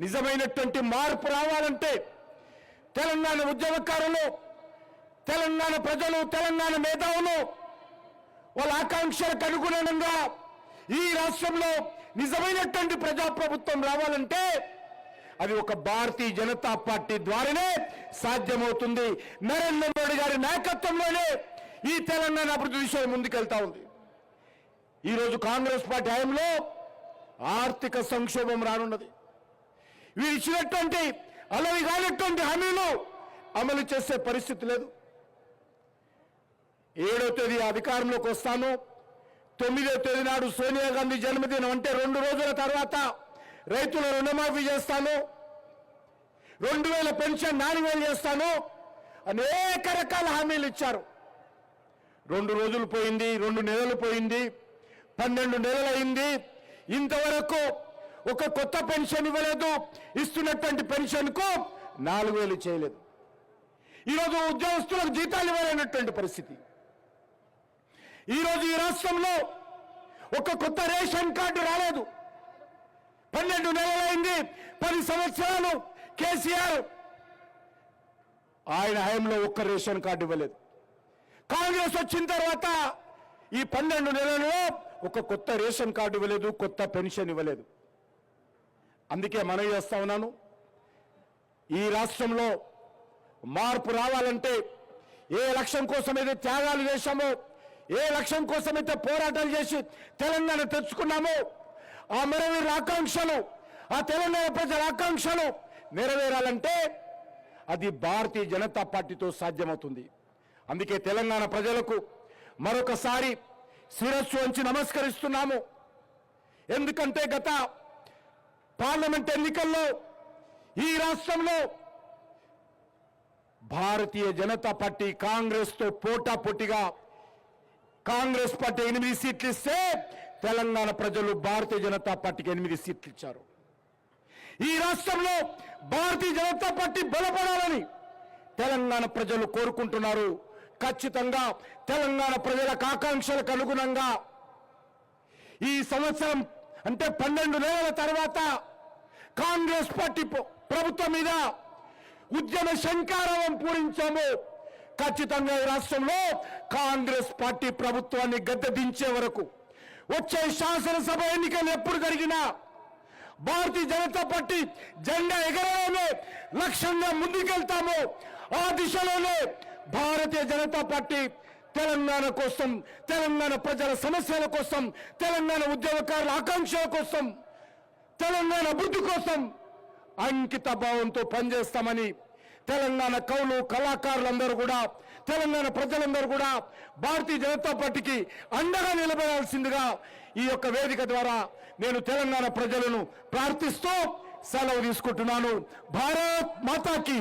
నిజమైనటువంటి మార్పు రావాలంటే తెలంగాణ ఉద్యమకారులు తెలంగాణ ప్రజలు తెలంగాణ మేధావులు వాళ్ళ ఆకాంక్షలకు అనుగుణంగా ఈ రాష్ట్రంలో నిజమైనటువంటి ప్రజాప్రభుత్వం రావాలంటే అది ఒక భారతీయ జనతా పార్టీ ద్వారానే సాధ్యమవుతుంది. నరేంద్ర మోడీ గారి నాయకత్వంలోనే ఈ తెలంగాణ అభివృద్ధి విషయం ముందుకెళ్తా ఉంది. ఈరోజు కాంగ్రెస్ పార్టీ హయాంలో ఆర్థిక సంక్షోభం రానున్నది. వీరు ఇచ్చినటువంటి అలవి కానటువంటి హామీలు అమలు చేసే పరిస్థితి లేదు. ఏడో తేదీ అధికారంలోకి వస్తాను. తొమ్మిదో తేదీ నాడు సోనియా గాంధీ జన్మదినం అంటే రెండు రోజుల తర్వాత రైతుల రుణమాఫీ చేస్తాను. రెండు వేల పెన్షన్ నాలుగు వేలు చేస్తాను. అనేక రకాల హామీలు ఇచ్చారు. రెండు రోజులు పోయింది రెండు నెలలు పోయింది పన్నెండు నెలలు అయింది ఇంతవరకు ఒక కొత్త పెన్షన్ ఇవ్వలేదు ఇస్తున్నటువంటి పెన్షన్కు నాలుగు వేలు చేయలేదు ఈరోజు ఉద్యోగస్తులకు జీతాలు ఇవ్వలేనటువంటి పరిస్థితి. ఈరోజు ఈ రాష్ట్రంలో ఒక కొత్త రేషన్ కార్డు రాలేదు. పన్నెండు నెలలైంది పది సంవత్సరాలు కేసీఆర్ ఆయన హయాంలో ఒక్క రేషన్ కార్డు ఇవ్వలేదు. కాంగ్రెస్ వచ్చిన తర్వాత ఈ పన్నెండు నెలల్లో ఒక కొత్త రేషన్ కార్డు ఇవ్వలేదు కొత్త పెన్షన్ ఇవ్వలేదు. అందుకే మనవి చేస్తా ఉన్నాను. ఈ రాష్ట్రంలో మార్పు రావాలంటే ఏ లక్ష్యం కోసమైతే త్యాగాలు చేశామో ఏ లక్ష్యం కోసమైతే పోరాటాలు చేసి తెలంగాణ తెచ్చుకున్నామో ఆ మరవీరుల ఆకాంక్షలు ఆ తెలంగాణ ప్రజల ఆకాంక్షలు నెరవేరాలంటే అది భారతీయ జనతా పార్టీతో సాధ్యమవుతుంది. అందుకే తెలంగాణ ప్రజలకు మరొకసారి శిరస్సు వంచి నమస్కరిస్తున్నాము. ఎందుకంటే గత పార్లమెంట్ ఎన్నికల్లో ఈ రాష్ట్రంలో భారతీయ జనతా పార్టీ కాంగ్రెస్తో పోటాపోటీగా కాంగ్రెస్ పార్టీ ఎనిమిది సీట్లు ఇస్తే తెలంగాణ ప్రజలు భారతీయ జనతా పార్టీకి ఎనిమిది సీట్లు ఇచ్చారు. ఈ రాష్ట్రంలో భారతీయ జనతా పార్టీ బలపడాలని తెలంగాణ ప్రజలు కోరుకుంటున్నారు. ఖచ్చితంగా తెలంగాణ ప్రజలకు ఆకాంక్షలకు అనుగుణంగా ఈ సంవత్సరం అంటే పన్నెండు నెలల తర్వాత కాంగ్రెస్ పార్టీ ప్రభుత్వం మీద ఉద్యమ శంకారవం పూరించాము. ఖచ్చితంగా ఈ రాష్ట్రంలో కాంగ్రెస్ పార్టీ ప్రభుత్వాన్ని గద్దెదించే వరకు వచ్చే శాసనసభ ఎన్నికలు ఎప్పుడు జరిగినా భారతీయ జనతా పార్టీ జెండా ఎగరలోనే లక్ష్యంగా ముందుకెళ్తాము. ఆ దిశలోనే భారతీయ జనతా పార్టీ తెలంగాణ కోసం తెలంగాణ ప్రజల సమస్యల కోసం తెలంగాణ ఉద్యోగకారుల ఆకాంక్షల కోసం తెలంగాణ అభివృద్ధి కోసం అంకిత భావంతో పనిచేస్తామని తెలంగాణ కవులు కళాకారులందరూ కూడా తెలంగాణ ప్రజలందరూ కూడా భారతీయ జనతా పార్టీకి అండగా నిలబడాల్సిందిగా ఈ యొక్క వేదిక ద్వారా నేను తెలంగాణ ప్రజలను ప్రార్థిస్తూ సెలవు తీసుకుంటున్నాను. భారత్ మాతాకి.